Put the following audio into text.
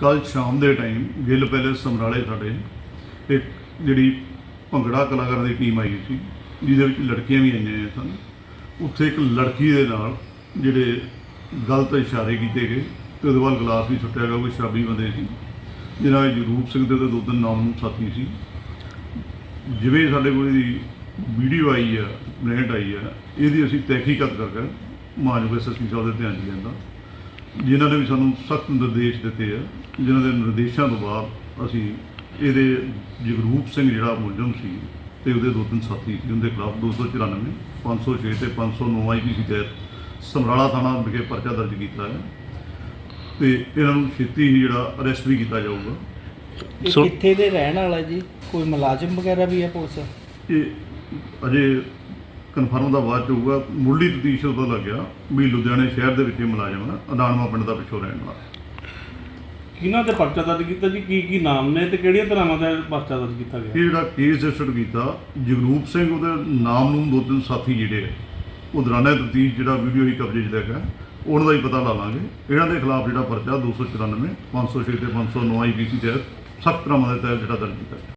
ਕੱਲ ਸ਼ਾਮ ਦੇ ਟਾਈਮ ਗਿੱਲ ਪੈਲੇਸ ਸਮਰਾਲੇ ਸਾਡੇ ਇੱਕ ਜਿਹੜੀ ਭੰਗੜਾ ਕਲਾਕਾਰਾਂ ਦੀ ਟੀਮ ਆਈ ਸੀ, ਜਿਹਦੇ ਵਿੱਚ ਲੜਕੀਆਂ ਵੀ ਆਈਆਂ ਸਨ, ਉੱਥੇ ਇੱਕ ਲੜਕੀ ਦੇ ਨਾਲ ਜਿਹੜੇ ਗਲਤ ਇਸ਼ਾਰੇ ਕੀਤੇ ਗਏ, ਤੇ ਉਹਦੇ ਵੱਲ ਗਲਾਸ ਵੀ ਸੁੱਟਿਆ ਗਿਆ ਕੋਈ ਸ਼ਰਾਬੀ ਬੰਦੇ ਸੀ, ਜਿਹਨਾਂ ਵਿੱਚ ਰੂਪ ਸਿੰਘ ਦੇ ਦੋ ਤਿੰਨ ਨਾਮ ਸਾਥੀ ਸੀ। ਜਿਵੇਂ ਸਾਡੇ ਕੋਲ ਇਹਦੀ ਵੀਡੀਓ ਆਈ ਆ ਕੰਪਲੇਂਟ ਆਈ ਆ, ਇਹਦੀ ਅਸੀਂ ਤਹਿਕੀਕਤ ਕਰਕੇ ਮਾਨਯੋਗ ਐਸਐਸਪੀ ਸਾਹਿਬ ਦੇ ਧਿਆਨ 'ਚ ਲਿਆਂਦਾ। ਜਿਨ੍ਹਾਂ ਨੇ ਵੀ ਸਾਨੂੰ ਸਖਤ ਨਿਰਦੇਸ਼ ਦਿੱਤੇ ਆ ਜਿਨ੍ਹਾਂ ਦੇ ਨਿਰਦੇਸ਼ਾਂ ਤੋਂ ਬਾਅਦ ਅਸੀਂ ਇਹਦੇ ਜਗਰੂਪ ਸਿੰਘ ਜਿਹੜਾ ਮੁਲਜ਼ਮ ਸੀ ਤੇ ਉਹਦੇ ਦੋ ਤਿੰਨ ਸਾਥੀ ਸੀ ਉਹਦੇ ਖਿਲਾਫ 294 506 ਤੇ 509 ਆਈਪੀਸੀ ਤਹਿਤ ਸਮਰਾਲਾ ਥਾਣਾ ਵਿਖੇ ਪਰਚਾ ਦਰਜ ਕੀਤਾ ਹੈ ਤੇ ਇਹਨਾਂ ਨੂੰ ਛੇਤੀ ਹੀ ਜਿਹੜਾ ਅਰੈਸਟ ਵੀ ਕੀਤਾ ਜਾਊਗਾ। ਇਹ ਸੋ- ਕਿੱਥੇ ਦੇ ਰਹਿਣ ਵਾਲਾ ਜੀ? ਕੋਈ ਮੁਲਾਜ਼ਮ ਵਗੈਰਾ ਵੀ ਹੈ ਪੁਲਿਸ? ਇਹ ਅਜੇ ਕਨਫਰਮ ਦਾ ਬਾਅਦ ਚ ਹੋਊਗਾ ਮੁੱਢਲੀ ਤਫਤੀਸ਼ ਤੋਂ ਪਤਾ ਲੱਗਿਆ ਵੀ ਲੁਧਿਆਣੇ ਸ਼ਹਿਰ ਦੇ ਵਿੱਚ ਇਹ ਮੁਲਾਜ਼ਮ ਹੈ ਅਦਾਨਵਾ ਪਿੰਡ ਦਾ ਪਿੱਛੋਂ ਰਹਿਣ ਵਾਲਾ। ਕਿਹਨਾਂ ਤੇ ਪਰਚਾ ਦਰਜ ਕੀਤਾ ਜੀ? ਕੀ ਕੀ ਨਾਮ ਨੇ ਤੇ ਕਿਹੜੀਆਂ ਤਰ੍ਹਾਂ ਦਾ ਪਰਚਾ ਦਰਜ ਕੀਤਾ ਗਿਆ? ਇਹ ਜਿਹੜਾ ਕੇਸ ਰਜਿਸਟਰ ਕੀਤਾ ਜਗਰੂਪ ਸਿੰਘ ਉਹਦੇ ਨਾਮ ਨੂੰ ਦੋ ਤਿੰਨ ਸਾਥੀ ਜਿਹੜੇ ਆ, ਉਹ ਦੌਰਾਨੇ ਤਫਤੀਸ਼ ਜਿਹੜਾ ਵੀਡੀਓ ਹੀ ਕਬਜ਼ੇ 'ਚ ਲੈ ਗਿਆ ਉਹਨਾਂ ਦਾ ਹੀ ਪਤਾ ਲਾ ਲਾਂਗੇ। ਇਹਨਾਂ ਦੇ ਖਿਲਾਫ ਜਿਹੜਾ ਪਰਚਾ 294 506 ਤੇ 509 ਆਈਪੀਸੀ ਤਹਿਤ ਸਖਤ ਤਰ੍ਹਾਂ ਦੇ ਤਹਿਤ ਜਿਹੜਾ ਦਰਜ ਕੀਤਾ